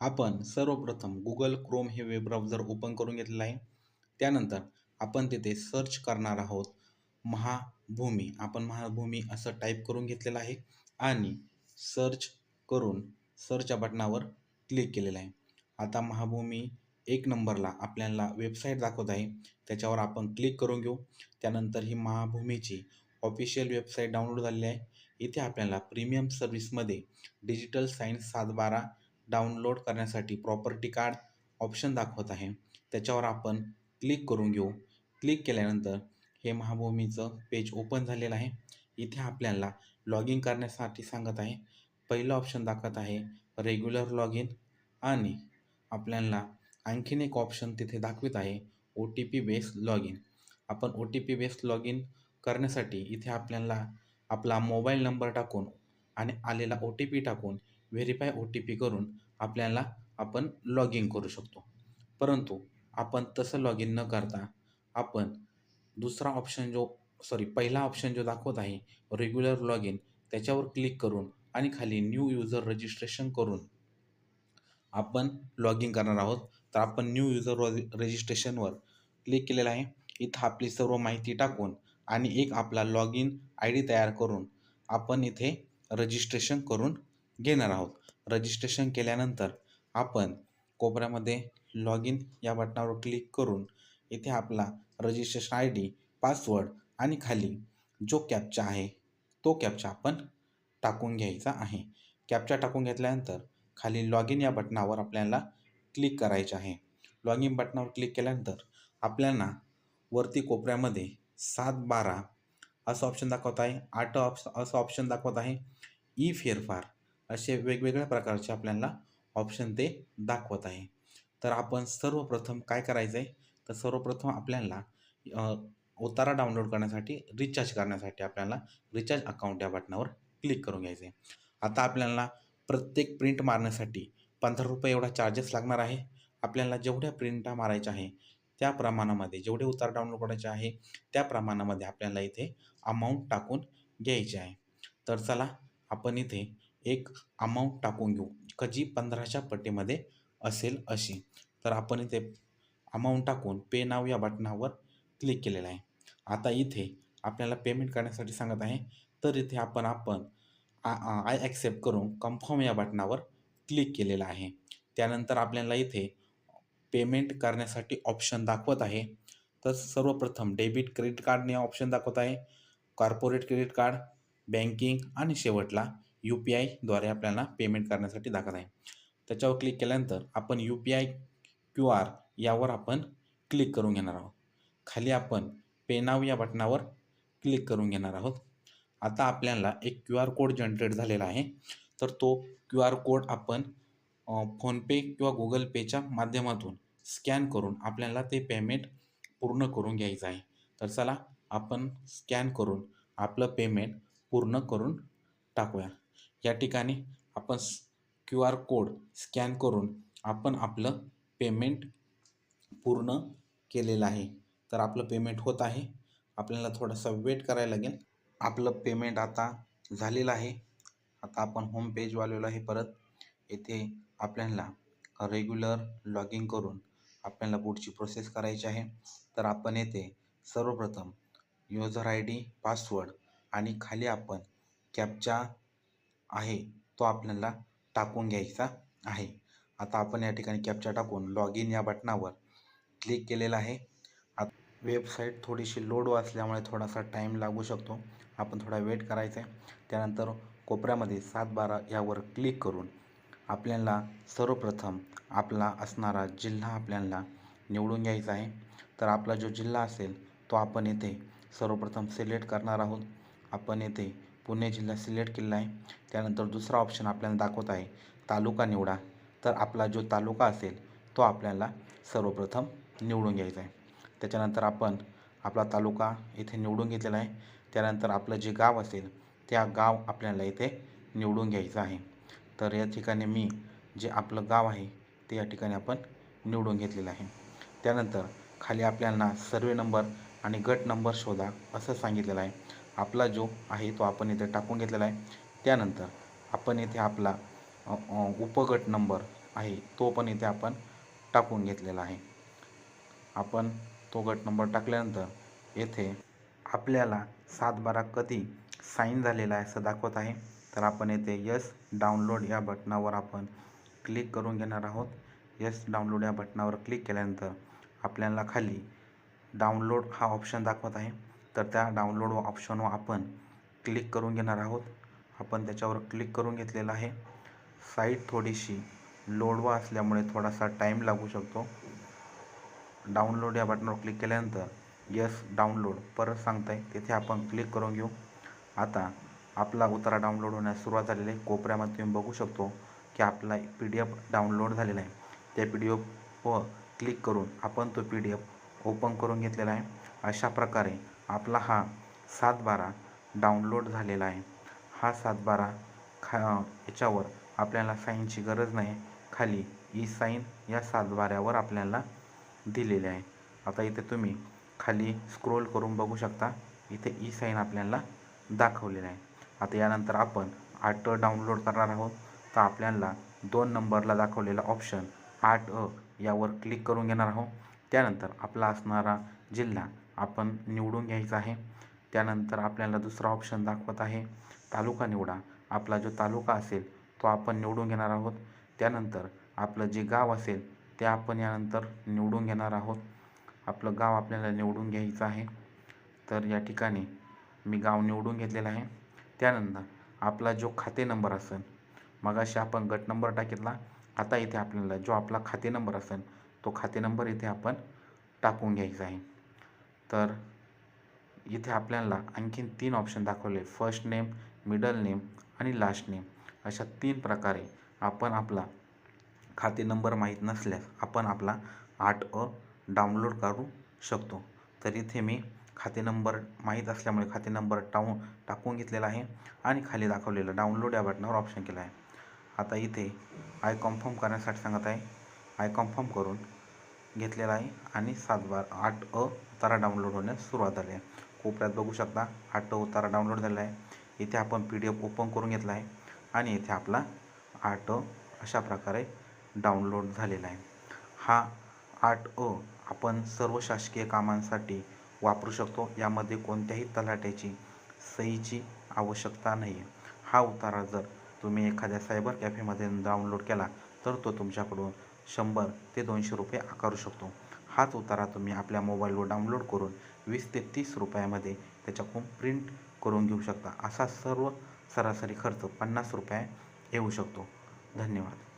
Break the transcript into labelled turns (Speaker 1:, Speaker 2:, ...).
Speaker 1: आपण सर्वप्रथम Google Chrome हे वेब ब्राउझर ओपन करून घेतलेलं आहे. त्यानंतर आपण तिथे सर्च करणार आहोत महाभूमी. आपण महाभूमी असं टाईप करून घेतलेलं आहे आणि सर्च करून सर्च या बटनावर क्लिक केलेलं आहे. आता महाभूमी एक नंबरला आपल्याला वेबसाईट दाखवत आहे. त्याच्यावर आपण क्लिक करून घेऊ. त्यानंतर ही महाभूमीची ऑफिशियल वेबसाईट डाउनलोड झालेली आहे. इथे आपल्याला प्रीमियम सर्व्हिसमध्ये डिजिटल सायन्स सात बारा डाउनलोड करण्यासाठी प्रॉपर्टी कार्ड ऑप्शन दाखवत आहे. त्याच्यावर आपण क्लिक करून घेऊ. क्लिक केल्यानंतर हे महाभूमीचं पेज ओपन झालेलं आहे. इथे आपल्याला लॉग इन करण्यासाठी सांगत आहे. पहिलं ऑप्शन दाखवत आहे रेग्युलर लॉग इन आणि आपल्याला आणखीन एक ऑप्शन तिथे दाखवित आहे O T P based log in आपण O T P based log in करण्यासाठी इथे आपल्याला आपला मोबाईल नंबर टाकून आणि आलेला ओ टी पी टाकून व्हेरीफाय ओ टी पी करून आपल्याला आपण लॉग इन करू शकतो. परंतु आपण तसं लॉग इन न करता आपण दुसरा ऑप्शन जो सॉरी पहिला ऑप्शन जो दाखवत आहे रेग्युलर लॉग इन त्याच्यावर क्लिक करून आणि खाली न्यू युजर रजिस्ट्रेशन करून आपण लॉग इन करणार आहोत. तर आपण न्यू युजर रजिस्ट्रेशनवर क्लिक केलेलं आहे. इथं आपली सर्व माहिती टाकून आणि एक आपला लॉग इन आय डी तयार करून आपण इथे रजिस्ट्रेशन करून घेणार आहोत. रजिस्ट्रेशन केल्यानंतर आपण कोपऱ्यामध्ये लॉग इन या बटनावर क्लिक करून इथे आपला रजिस्ट्रेशन आय डी पासवर्ड आणि खाली जो कॅपचा आहे तो कॅपचा आपण टाकून घ्यायचा आहे. कॅपचा टाकून घेतल्यानंतर खाली लॉग इन या बटनावर आपल्याला क्लिक करायचे आहे. लॉग इन बटनावर क्लिक केल्यानंतर आपल्याला वरती कोपऱ्यामध्ये सात बारा असं ऑप्शन दाखवत आहे. आठ ऑप्श असं ऑप्शन दाखवत आहे. ई फेरफार असे वेगवेगळ्या प्रकारचे आपल्याला ऑप्शन ते दाखवत आहे. तर आपण सर्वप्रथम काय करायचं आहे तर सर्वप्रथम आपल्याला उतारा डाउनलोड करण्यासाठी रिचार्ज करण्यासाठी आपल्याला रिचार्ज अकाउंट या बटनावर क्लिक करून घ्यायचं आहे आता आपल्याला प्रत्येक प्रिंट मारण्यासाठी पंधरा रुपये एवढा चार्जेस लागणार आहे. आपल्याला जेवढ्या प्रिंटा मारायच्या आहे त्या प्रमाणामध्ये जेवढे उतार डाउनलोड करायचे आहे त्या प्रमाणामध्ये आपल्याला इथे अमाऊंट टाकून घ्यायचे आहे. तर चला आपण इथे एक अमाऊंट टाकून घेऊ. कधी पंधराच्या पट्टीमध्ये असेल अशी. तर आपण इथे अमाऊंट टाकून पे नाव या बटनावर क्लिक केलेलं आहे. आता इथे आपल्याला पेमेंट करण्यासाठी सांगत आहे. तर इथे आपण आपण आय ॲक्सेप्ट करून कन्फर्म या बटनावर क्लिक केलेलं आहे. त्यानंतर आपल्याला इथे पेमेंट करण्यासाठी ऑप्शन दाखवत आहे. तर सर्वप्रथम डेबिट क्रेडिट कार्डने ऑप्शन दाखवत आहे. कॉर्पोरेट क्रेडिट कार्ड बँकिंग आणि शेवटला यू पी आयद्वारे आपल्याला पेमेंट करण्यासाठी दाखवत आहे. त्याच्यावर क्लिक केल्यानंतर आपण U P I Q R यावर आपण क्लिक करून घेणार आहोत. खाली आपण पेनाव या बटनावर क्लिक करून घेणार आहोत. आता आपल्याला एक क्यू आर कोड जनरेट झालेला आहे. तर तो क्यू आर कोड आपण फोनपे किंवा गुगल पेच्या माध्यमातून स्कॅन करून आपल्याला ते पेमेंट पूर्ण करून घ्यायचं आहे. तर चला आपण स्कॅन करून आपलं पेमेंट पूर्ण करून टाकूया. या ठिकाणी आपण क्यू आर कोड स्कॅन करून आपण आपलं पेमेंट पूर्ण केलेलं आहे. तर आपलं पेमेंट होत आहे. आपल्याला थोडंसं वेट करायला लागेल. आपलं पेमेंट आता झालेलं आहे. आता आपण होम पेज वालेलो आहे परत. येथे आपल्याला रेग्युलर लॉग इन करून आपल्याला पुढची प्रोसेस करायची आहे. तर आपण येथे सर्वप्रथम युजर आय डी पासवर्ड आणि खाली आपण कॅपचा आहे तो आपल्याला टाकून घ्यायचा आहे. आता आपण या ठिकाणी कॅप्चा टाकून लॉग इन या बटनावर क्लिक केलेलं आहे. वेबसाईट थोडीशी लोड असल्यामुळे थोडासा टाईम लागू शकतो. आपण थोडा वेट करायचा आहे त्यानंतर कोपऱ्यामध्ये सात बारा यावर क्लिक करून आपल्याला सर्वप्रथम आपला असणारा जिल्हा आपल्याला निवडून घ्यायचा आहे. तर आपला जो जिल्हा असेल तो आपण येथे सर्वप्रथम सिलेक्ट करणार आहोत. आपण येथे पुणे जिल्हा सिलेक्ट केलेला आहे. त्यानंतर दुसरा ऑप्शन आपल्याला दाखवत आहे तालुका निवडा. तर आपला जो तालुका असेल तो आपल्याला सर्वप्रथम निवडून घ्यायचा आहे. त्याच्यानंतर आपण आपला तालुका इथे निवडून घेतलेला आहे. त्यानंतर आपलं जे गाव असेल त्या गाव आपल्याला इथे निवडून घ्यायचं आहे. तर या ठिकाणी मी जे आपलं गाव आहे ते या ठिकाणी आपण निवडून घेतलेलं आहे. त्यानंतर खाली आपल्याला सर्वे नंबर आणि गट नंबर शोधा असं सांगितलेलं आहे. आपला जो आहे तो आपण इथे टाकून घेतलेला आहे. त्यानंतर आपण इथे आपला उपगट नंबर आहे तो पण इथे आपण टाकून घेतलेला आहे. आपण तो गट नंबर टाकल्यानंतर येथे आपल्याला सात बारा कधी साईन झालेला आहे असं दाखवत आहे. तर आपण येथे यस डाउनलोड या बटनावर आपण क्लिक करून घेणार आहोत. यस डाउनलोड या बटनावर क्लिक केल्यानंतर आपल्याला खाली डाउनलोड हा ऑप्शन दाखवत आहे. तर त्या डाउनलोड ऑप्शनवर आपण क्लिक करून घेणार आहोत. आपण त्याच्यावर क्लिक करून घेतलेलं आहे. साईट थोडीशी लोडवा असल्यामुळे थोडासा टाईम लागू शकतो. डाउनलोड या बटनावर क्लिक केल्यानंतर यस डाउनलोड परत सांगताय तिथे आपण क्लिक करून घेऊ. आता आपला उतारा डाउनलोड होण्यास सुरुवात झालेली आहे. कोपऱ्यामध्ये तुम्ही बघू शकतो की आपला पी डी एफ डाउनलोड झालेला आहे. त्या पी डी एफ व क्लिक करून आपण तो पी डी एफ ओपन करून घेतलेला आहे. अशा प्रकारे आपला हा सातबारा डाउनलोड झालेला आहे. हा सातबारा खा याच्यावर आपल्याला साईनची गरज नाही. खाली ई साईन या सातबाऱ्यावर आपल्याला दिलेले आहे. आता इथे तुम्ही खाली स्क्रोल करून बघू शकता. इथे ई साईन आपल्याला दाखवलेलं आहे. आता यानंतर आपण आठ डाउनलोड करणार आहोत. तर आपल्याला दोन नंबरला दाखवलेला ऑप्शन आठ अ यावर क्लिक करून घेणार आहोत. त्यानंतर आपला असणारा जिल्हा आपण निवडून घ्यायचा आहे. त्यानंतर आपल्याला दुसरा ऑप्शन दाखवत आहे. तालुका निवडा. आपला जो तालुका असेल तो आपण निवडून घेणार आहोत. त्यानंतर आपलं जे गाव असेल ते आपण यानंतर निवडून घेणार आहोत. आपलं गाव आपल्याला निवडून घ्यायचं आहे. तर या ठिकाणी मी गाव निवडून घेतलेलं आहे. त्यानंतर आपला जो खाते नंबर असेल मगाशी आपण गट नंबर टाकितला. आता इथे आपल्याला जो आपला खाते नंबर असेल तो खाते नंबर इथे आपण टाकून घ्यायचा आहे. तर इथे आपल्याला आणखीन तीन ऑप्शन दाखवले. फर्स्ट नेम मिडल नेम आणि लास्ट नेम अशा तीन प्रकारे आपण आपला खाते नंबर माहीत नसल्यास आपण आपला आठ अ डाउनलोड करू शकतो. तर इथे मी खाते नंबर माहीत असल्यामुळे खाते नंबर टावून टाकून घेतलेला आहे आणि खाली दाखवलेलं डाउनलोड या बटनावर ऑप्शन केला आहे. आता इथे आय कन्फर्म करण्यासाठी सांगत आहे. आय कन्फर्म करून घेतलेला आहे आणि सात बार आठ अ उतारा डाउनलोड होण्यास सुरुवात झाली आहे. कोपऱ्यात बघू शकता आठ अ उतारा डाउनलोड झालेला आहे. इथे आपण पी डी एफ ओपन करून घेतला आहे आणि इथे आपला आठ अ अशा प्रकारे डाउनलोड झालेला आहे. हा आठ अ आपण सर्व शासकीय कामांसाठी वापरू शकतो. यामध्ये कोणत्याही तलाट्याची सहीची आवश्यकता नाही आहे हा उतारा जर तुम्ही एखाद्या सायबर कॅफेमध्ये डाउनलोड केला तर तो तुमच्याकडून शंभर ते दोनशे रुपये आकारू शकतो. हाच उतारा तुम्ही आपल्या मोबाईलवर डाउनलोड करून वीस ते तीस रुपयामध्ये त्याच्याकडून प्रिंट करून घेऊ शकता. असा सर्व सरासरी खर्च पन्नास रुपये येऊ शकतो. धन्यवाद.